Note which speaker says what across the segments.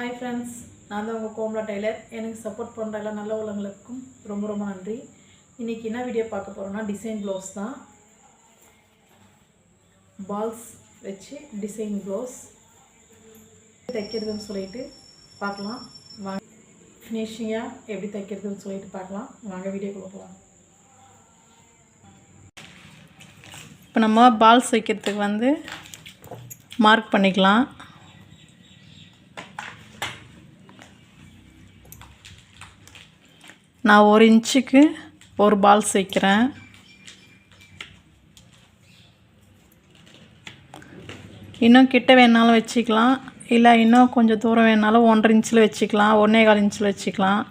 Speaker 1: Hi friends நான் தான் உங்கள் கோமலா டெய்லர். எனக்கு சப்போர்ட் பண்ணுற எல்லா நல்ல உள்ளவங்களுக்கும் ரொம்ப ரொம்ப நன்றி. இன்றைக்கி என்ன வீடியோ பார்க்க போகிறோம்னா டிசைன் ப்ளவுஸ் தான். பால்ஸ் வச்சு டிசைன் ப்ளவுஸ் தைக்கிறதுன்னு சொல்லிட்டு பார்க்கலாம். வாங்க. ஃபினிஷிங்காக எப்படி தைக்கிறதுன்னு சொல்லிட்டு பார்க்கலாம். வாங்க வீடியோ கொடுக்கலாம் இப்போ நம்ம பால்ஸ் வைக்கிறதுக்கு வந்து மார்க் பண்ணிக்கலாம். நான் ஒரு இன்ச்சுக்கு ஒரு பால் சேர்க்குறேன். இன்னும் கிட்ட வேணாலும் வச்சுக்கலாம். இல்லை இன்னும் கொஞ்சம் தூரம் வேணாலும் ஒன்றரை இன்ச்சில் வச்சுக்கலாம். ஒன்றே கால் இன்ச்சில் வச்சுக்கலாம்.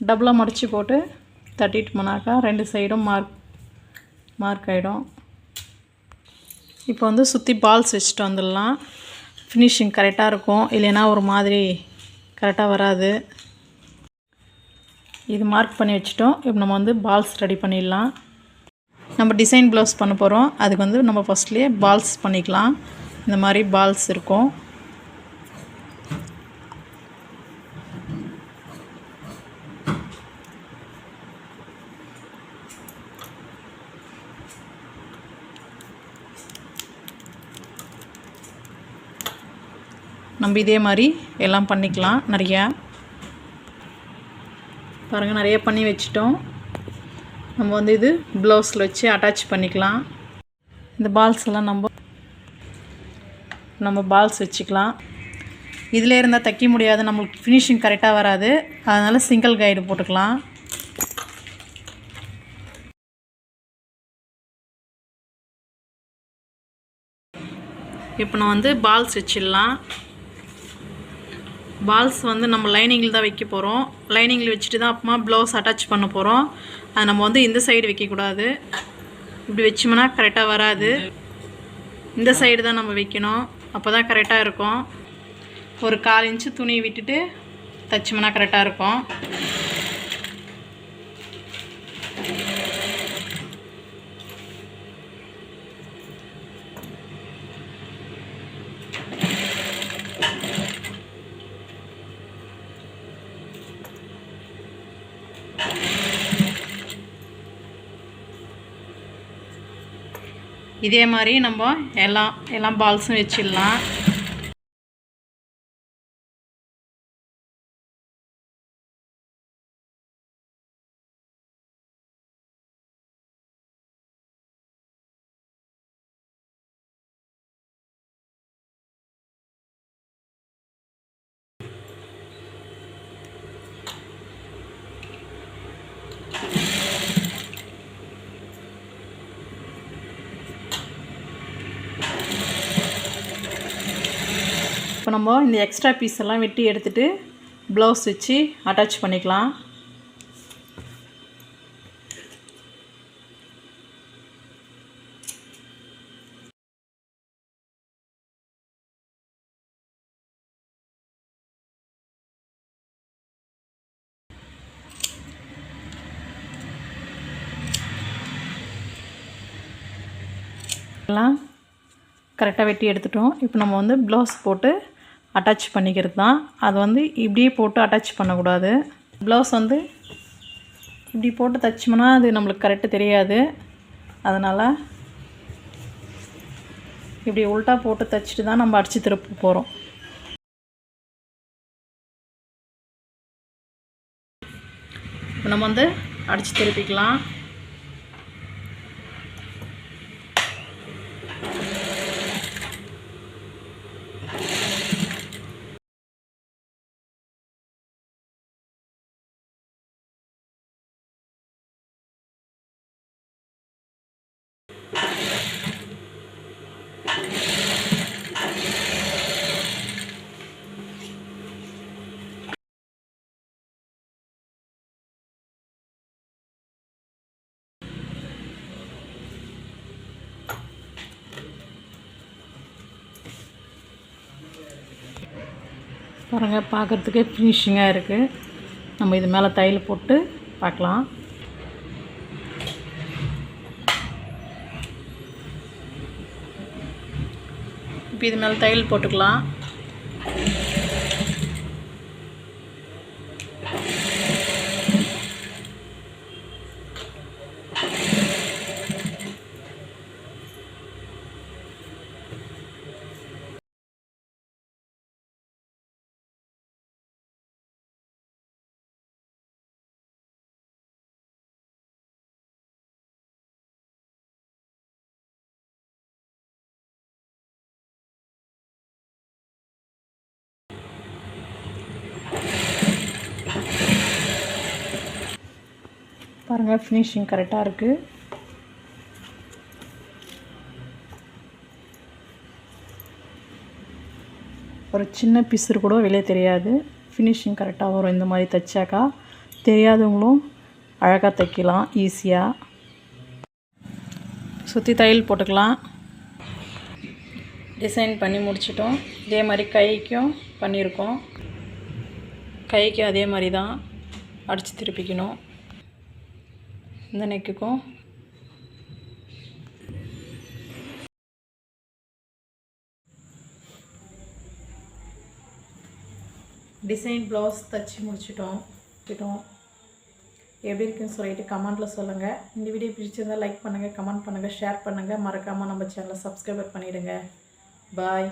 Speaker 1: டபுளாக மடித்து போட்டு தட்டிட்டோம்னாக்கா ரெண்டு சைடும் மார்க் மார்க் ஆகிடும் இப்போ வந்து சுற்றி பால்ஸ் வச்சுட்டு வந்துடலாம். ஃபினிஷிங் கரெக்டாக இருக்கும். இல்லைன்னா ஒரு மாதிரி கரெக்டாக வராது. இது மார்க் பண்ணி வச்சுட்டோம். இப்போ நம்ம வந்து பால்ஸ் ரெடி பண்ணிடலாம். நம்ம டிசைன் ப்ளவுஸ் பண்ண போகிறோம் அதுக்கு வந்து நம்ம ஃபஸ்ட்லேயே பால்ஸ் பண்ணிக்கலாம். இந்த மாதிரி பால்ஸ் இருக்கும். நம்ம இதே மாதிரி எல்லாம் பண்ணிக்கலாம் நிறையா. பாருங்கள் நிறைய பண்ணி வச்சிட்டோம். நம்ம வந்து இது ப்ளவுஸில் வச்சு அட்டாச் பண்ணிக்கலாம். இந்த பால்ஸ் எல்லாம் நம்ம நம்ம பால்ஸ் வச்சுக்கலாம். இதில் இருந்தால் தைக்க முடியாது நம்மளுக்கு ஃபினிஷிங் கரெக்டாக வராது. அதனால் சிங்கிள் கைடு போட்டுக்கலாம். இப்போ நான் வந்து பால்ஸ் வச்சிடலாம். பால்ஸ் வந்து நம்ம லைனிங்கில் தான் வைக்க போகிறோம். லைனிங்கில் வச்சுட்டு தான் அப்புறமா ப்ளவுஸ் அட்டாச் பண்ண போகிறோம். அது நம்ம வந்து இந்த சைடு வைக்கக்கூடாது. இப்படி வச்சோம்னா கரெக்டாக வராது. இந்த சைடு தான் நம்ம வைக்கணும். அப்போ தான் கரெக்டாக இருக்கும். ஒரு கால் இன்ச்சு துணி விட்டுட்டு தைச்சோம்னா கரெக்டாக இருக்கும். இதே மாதிரி நம்ம எல்லாம் எல்லாம் பால்ஸும் வச்சிடலாம். இப்போ நம்ம இந்த எக்ஸ்ட்ரா பீஸ் எல்லாம் வெட்டி எடுத்துகிட்டு ப்ளவுஸ் வச்சு அட்டாச் பண்ணிக்கலாம். எல்லாம் கரெக்டாக வெட்டி எடுத்துட்டோம். இப்போ நம்ம வந்து ப்ளவுஸ் போட்டு அட்டாச் பண்ணிக்கிறது தான் அது வந்து இப்படியே போட்டு அட்டாச் பண்ணக்கூடாது. ப்ளவுஸ் வந்து இப்படி போட்டு தைச்சோம்னா அது நம்மளுக்கு கரெக்டாக தெரியாது. அதனால் இப்படி உல்ட்டா போட்டு தைச்சிட்டு தான் நம்ம அடித்து திருப்ப போகிறோம் நம்ம வந்து அடித்து திருப்பிக்கலாம். பாருங்கள் பார்க்குறதுக்கே ஃபினிஷிங்காக இருக்குது நம்ம இது மேலே தையல் போட்டு பார்க்கலாம். இப்போ இது மேலே தையல் போட்டுக்கலாம். பாருங்கள் ஃபினிஷிங் கரெக்டாக இருக்குது ஒரு சின்ன பிசுறு கூட வெளியே தெரியாது. ஃபினிஷிங் கரெக்டாக வரும். இந்த மாதிரி தைச்சாக்கா தெரியாதவங்களும் அழகாக தைக்கலாம் ஈஸியாக சுற்றி தையல் போட்டுக்கலாம். டிசைன் பண்ணி முடிச்சிட்டோம். இதே மாதிரி கைக்கும் பண்ணியிருக்கோம். கைக்கு அதே மாதிரி தான். அடித்து திருப்பிக்கணும். இந்த நெக்குக்கும். டிசைன் ப்ளவுஸ் தச்சு முடிச்சிட்டோம். கிட்டோம் எப்படி இருக்குன்னு சொல்லிட்டு கமெண்ட்டில் சொல்லுங்கள் இந்த வீடியோ பிடிச்சிருந்தால் லைக் பண்ணுங்கள் கமெண்ட் பண்ணுங்கள் ஷேர் பண்ணுங்கள் மறக்காமல் நம்ம சேனலை சப்ஸ்கிரைபர் பண்ணிவிடுங்க பாய்